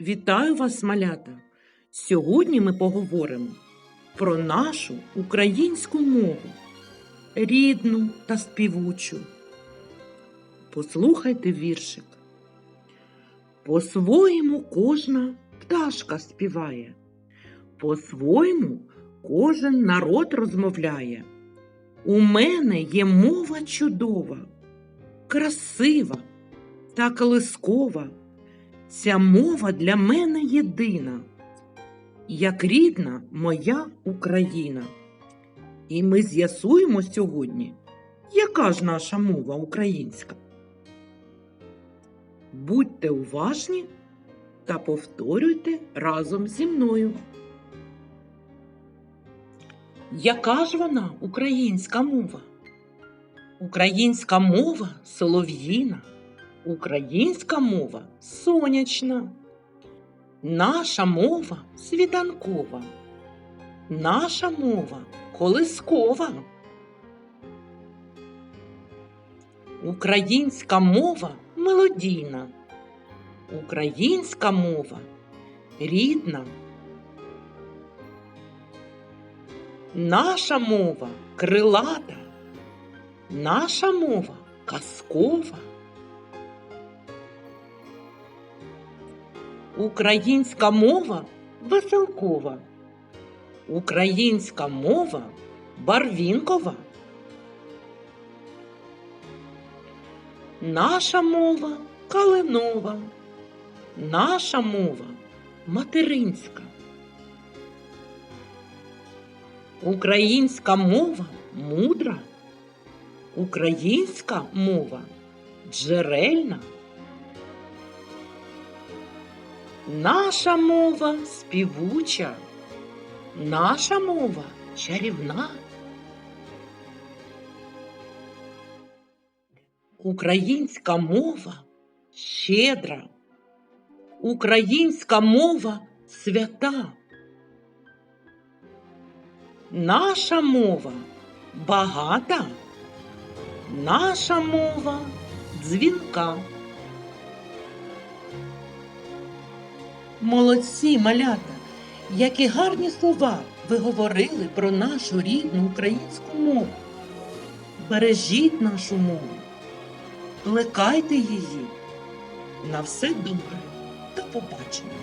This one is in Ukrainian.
Вітаю вас, малята! Сьогодні ми поговоримо про нашу українську мову, рідну та співучу. Послухайте віршик. По-своєму кожна пташка співає, по-своєму кожен народ розмовляє. У мене є мова чудова, красива та колискова. Ця мова для мене єдина, як рідна моя Україна. І ми з'ясуємо сьогодні, яка ж наша мова українська. Будьте уважні та повторюйте разом зі мною. Яка ж вона українська мова? Українська мова солов'їна. Українська мова сонячна. Наша мова світанкова. Наша мова колискова. Українська мова мелодійна. Українська мова рідна. Наша мова крилата. Наша мова казкова. Українська мова веселкова. Українська мова барвінкова. Наша мова калинова. Наша мова материнська. Українська мова мудра. Українська мова джерельна. Наша мова співуча, наша мова чарівна. Українська мова щедра, українська мова свята. Наша мова багата, наша мова дзвінка. Молодці, малята, які гарні слова ви говорили про нашу рідну українську мову. Бережіть нашу мову, плекайте її. На все добре. До побачення.